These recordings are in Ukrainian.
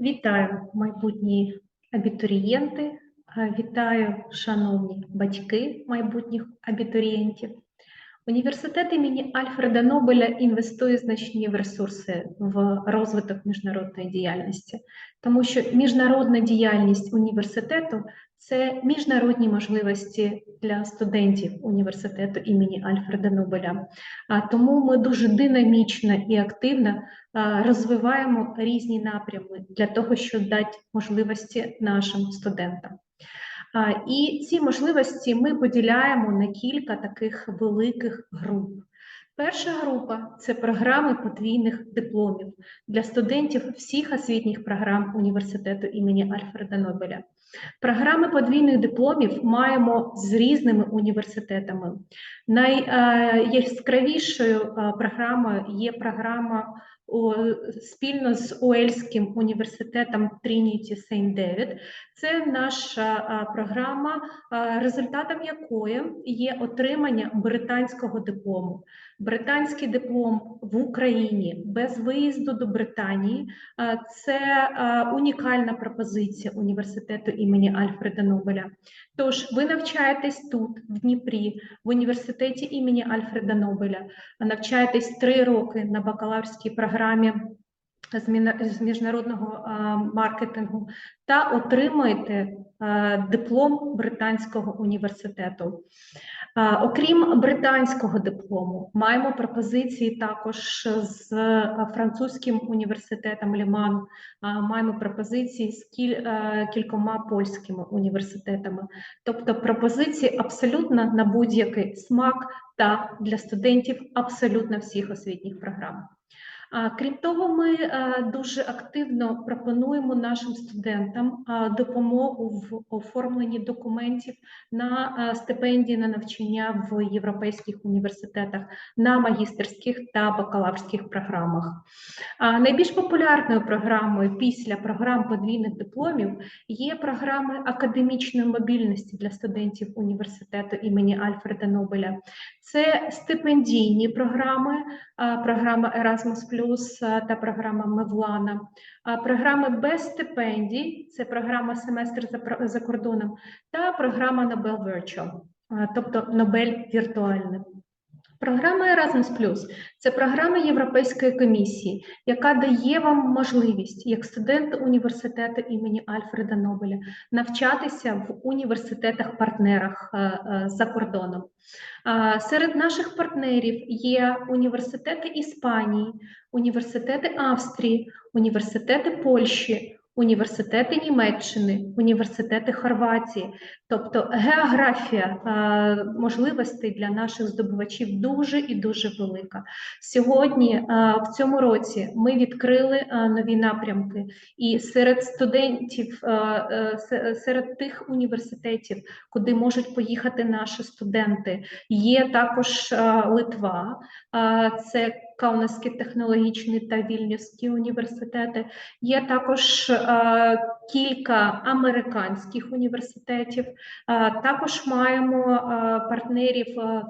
Вітаю, майбутні абітурієнти, вітаю, шановні батьки майбутніх абітурієнтів. Університет імені Альфреда Нобеля інвестує значні ресурси в розвиток міжнародної діяльності, тому що міжнародна діяльність університету це міжнародні можливості для студентів університету імені Альфреда Нобеля. А тому ми дуже динамічно і активно розвиваємо різні напрями для того, щоб дати можливості нашим студентам. І ці можливості ми поділяємо на кілька таких великих груп. Перша група це програми подвійних дипломів для студентів всіх освітніх програм університету імені Альфреда Нобеля. Програми подвійних дипломів маємо з різними університетами. Найяскравішою е, програмою є програма спільно з Уельським університетом Trinity St. David. Це наша програма, результатом якої є отримання британського диплому. Британський диплом в Україні без виїзду до Британії це унікальна пропозиція університету імені Альфреда Нобеля. Тож ви навчаєтесь тут, в Дніпрі, в університеті імені Альфреда Нобеля, навчаєтесь три роки на бакалаврській програмі міна- з міжнародного маркетингу та отримуєте е, диплом британського університету. Окрім британського диплому, маємо пропозиції також з французьким університетом Ліман, маємо пропозиції з кількома польськими університетами. Тобто пропозиції абсолютно на будь-який смак та для студентів абсолютно всіх освітніх програм. Крім того, ми е, дуже активно пропонуємо нашим студентам е, допомогу в оформленні документів на е, стипендії на навчання в європейських університетах на магістерських та бакалаврських програмах. Найбільш популярною програмою після програм подвійних дипломів є програми академічної мобільності для студентів університету імені Альфреда Нобеля. Це стипендійні програми, програма Erasmus та програма Мевлана. Програми без стипендій це програма семестр за, кордоном та програма Nobel Virtual, тобто Нобель віртуальний. Програма Erasmus це програма Європейської комісії, яка дає вам можливість, як студент університету імені Альфреда Нобеля, навчатися в університетах-партнерах е, е, за кордоном. Серед наших партнерів є університети Іспанії, університети Австрії, університети Польщі, університети Німеччини, університети Хорватії. Тобто географія можливостей для наших здобувачів дуже і дуже велика. Сьогодні, в цьому році, ми відкрили нові напрямки, і серед студентів, е, се- серед тих університетів, куди можуть поїхати наші студенти, є також Литва, це Каунасський технологічний та Вільнюський університети. Є також е, кілька американських університетів. Е, Також маємо е, партнерів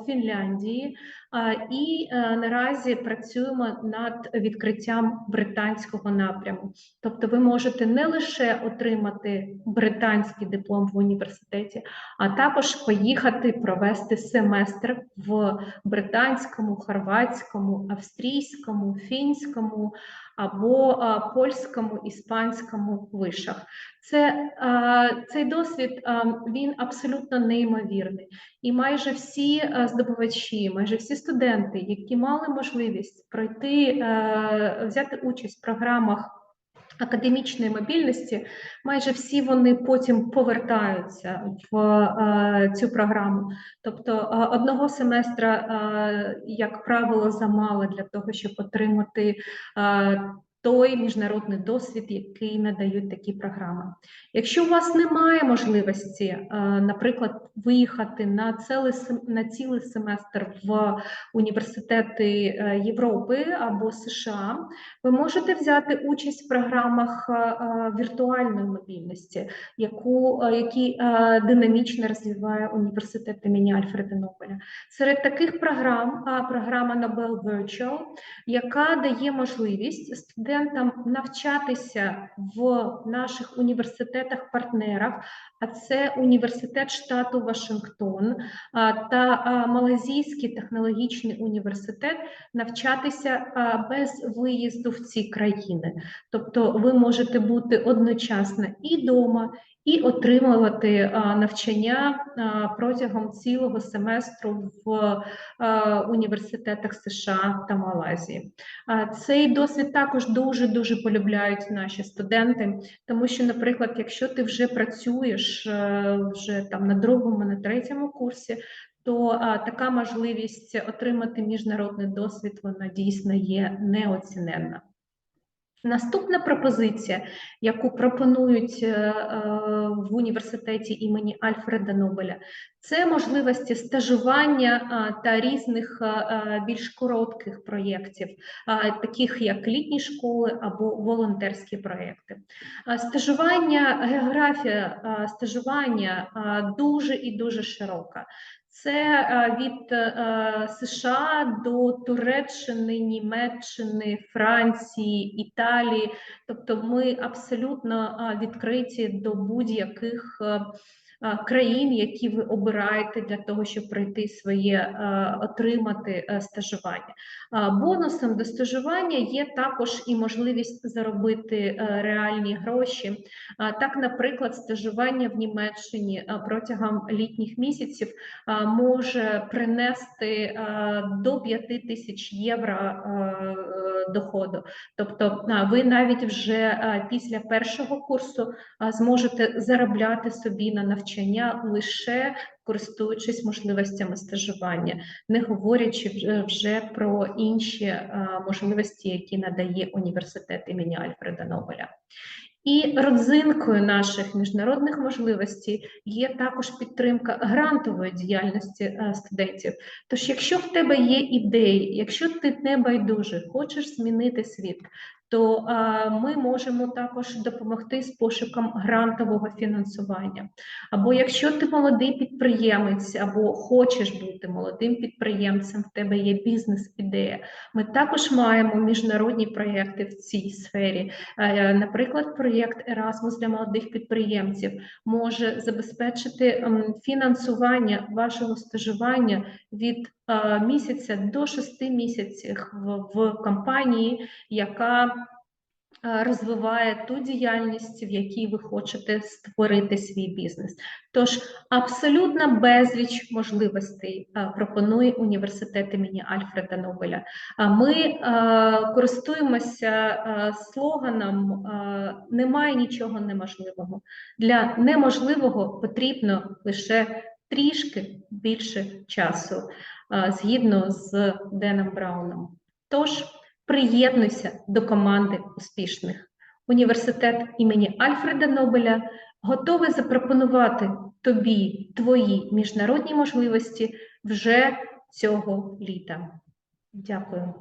Фінляндії і е, наразі працюємо над відкриттям британського напряму. Тобто, ви можете не лише отримати британський диплом в університеті, а також поїхати провести семестр в британському, хорватському, австрійському, фінському або польському, іспанському вишах. Це, цей досвід він абсолютно неймовірний. І майже всі здобувачі, майже всі студенти, які мали можливість пройти, е, взяти участь в програмах академічної мобільності, майже всі вони потім повертаються в е, цю програму. Тобто е, одного семестра, е, як правило, замало для того, щоб отримати е, той міжнародний досвід, який надають такі програми. Якщо у вас немає можливості, е, наприклад, виїхати на цілий, на цілий семестр в університети е, Європи або США, ви можете взяти участь в програмах е, віртуальної мобільності, яку, які динамічно розвиває університет імені Альфреда Нобеля. Серед таких програм програма Nobel Virtual, яка дає можливість студентам студентам навчатися в наших університетах-партнерах, а це університет штату Вашингтон та Малазійський технологічний університет, навчатися без виїзду в ці країни. Тобто ви можете бути одночасно і вдома, і отримувати навчання протягом цілого семестру в університетах США та Малайзії. Цей досвід також дуже дуже полюбляють наші студенти, тому що, наприклад, якщо ти вже працюєш е, вже там на другому, на третьому курсі. То а, така можливість отримати міжнародний досвід вона дійсно є неоціненна. Наступна пропозиція, яку пропонують е, е, в університеті імені Альфреда Нобеля, це можливості стажування та різних більш коротких проєктів, таких як літні школи або волонтерські проєкти. Стажування, географія стажування дуже і дуже широка. Це е, від е, США до Туреччини, Німеччини, Франції, Італії. Тобто ми абсолютно е, відкриті до будь-яких країн, які ви обираєте для того, щоб пройти своє е, отримати е, стажування. Бонусом до стажування є також і можливість заробити е, реальні гроші. Так, наприклад, стажування в Німеччині е, протягом літніх місяців може принести до 5 тисяч євро е, доходу. Тобто ви навіть вже після першого курсу зможете заробляти собі на навчання лише користуючись можливостями стажування, не говорячи вже- про інші можливості, які надає університет імені Альфреда Нобеля. І родзинкою наших міжнародних можливостей є також підтримка грантової діяльності е, студентів. Тож, якщо в тебе є ідеї, якщо ти не байдуже, хочеш змінити світ, то ми можемо також допомогти з пошуком грантового фінансування. Або якщо ти молодий підприємець, або хочеш бути молодим підприємцем, в тебе є бізнес-ідея. Ми також маємо міжнародні проєкти в цій сфері. Е, Наприклад, проєкт Erasmus для молодих підприємців може забезпечити фінансування вашого стажування від е, місяця до шести місяців в, компанії, яка е, розвиває ту діяльність, в якій ви хочете створити свій бізнес. Тож абсолютно безліч можливостей е, пропонує університет імені Альфреда Нобеля. А Ми користуємося слоганом немає нічого неможливого. Для неможливого потрібно лише трішки більше часу, згідно з Деном Брауном. Тож приєднуйся до команди успішних. Університет імені Альфреда Нобеля готовий запропонувати тобі твої міжнародні можливості вже цього літа. Дякую.